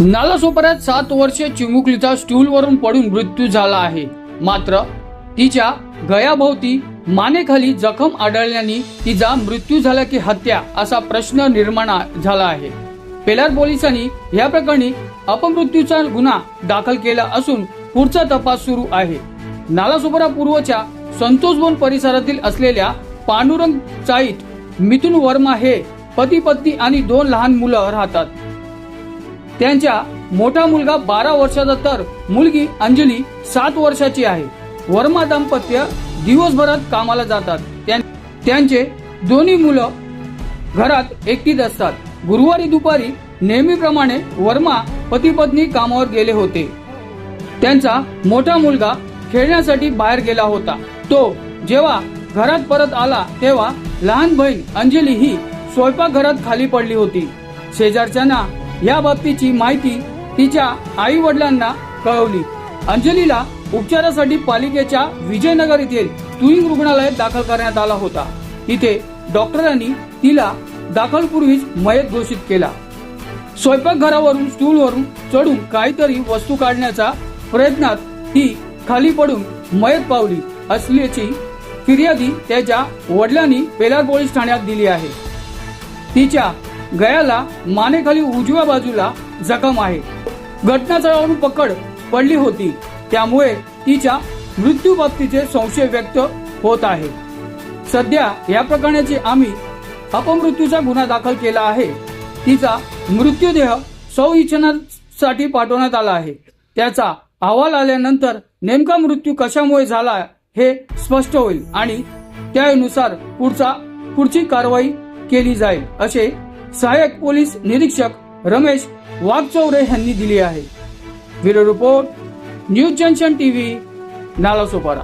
नालासोपाऱ्यात सात वर्षे चिमुकलीचा स्टूलवरून पडून मृत्यू झाला आहे. मात्र तिच्या गयाभोवती मानेखाली जखम आढळल्याने तिचा मृत्यू झाला की हत्या असा प्रश्न निर्माण झाला आहे. पेलार पोलिसांनी या प्रकरणी अपमृत्यूचा गुन्हा दाखल केला असून पुढचा तपास सुरू आहे. नालासोपारा पूर्वच्या संतोषवन परिसरातील असलेल्या पांडुरंग चाईत मिथुन वर्मा हे पती पत्नी आणि दोन लहान मुलं राहतात. त्यांच्या मोठा मुलगा बारा वर्षाचा तर मुलगी अंजली सात वर्षाची आहे. वर्मा दाम्पत्य दिवसभरात कामाला जातात. त्यां- त्यांचे दोन्ही मुलं घरात एकटीच असतात. गुरुवारी दुपारी नेहमीप्रमाणे वर्मा पती पत्नी कामावर गेले होते. त्यांचा मोठा मुलगा खेळण्यासाठी बाहेर गेला होता. तो जेव्हा घरात परत आला तेव्हा लहान बहीण अंजली ही स्वयंपाकघरात खाली पडली होती. शेजारच्यांना या बाबतीची माहिती तिच्या आई वडिलांना कळवली. अंजलीला उपचारासाठी पालिकेच्या विजयनगर येथील तुईंग रुग्णालयात दाखल करण्यात आला होता. इथे डॉक्टरांनी तिला दाखलपूर्वीच मयत घोषित केला. स्वयंपाकघरावरून स्टूलवरून चढून काहीतरी वस्तू काढण्याच्या प्रयत्नात ती खाली पडून मयत पावली असल्याची फिर्यादी त्याच्या वडिलांनी पेलार पोलीस ठाण्यात दिली आहे. तिच्या गळ्याला मानेखाली उजव्या बाजूला जखम आहे. घटनास्थळावरून पकड पडली होती. त्यामुळे तिच्या मृत्यूबाबतीचे संशय व्यक्त होत आहे. सध्या या प्रकरणाची आम्ही अपमृत्यूचा गुन्हा दाखल केला आहे. तिचा मृत्यूदेह संविच्छेदनासाठी पाठवण्यात आला आहे. त्याचा अहवाल आल्यानंतर नेमका मृत्यू कशामुळे झाला हे स्पष्ट होईल आणि त्यानुसार पुढचा पुढची कारवाई केली जाईल असे सहाय्यक पोलीस निरीक्षक रमेश वाघचौरे यांनी दिली आहे. Bureau report news junction TV Nalasopara.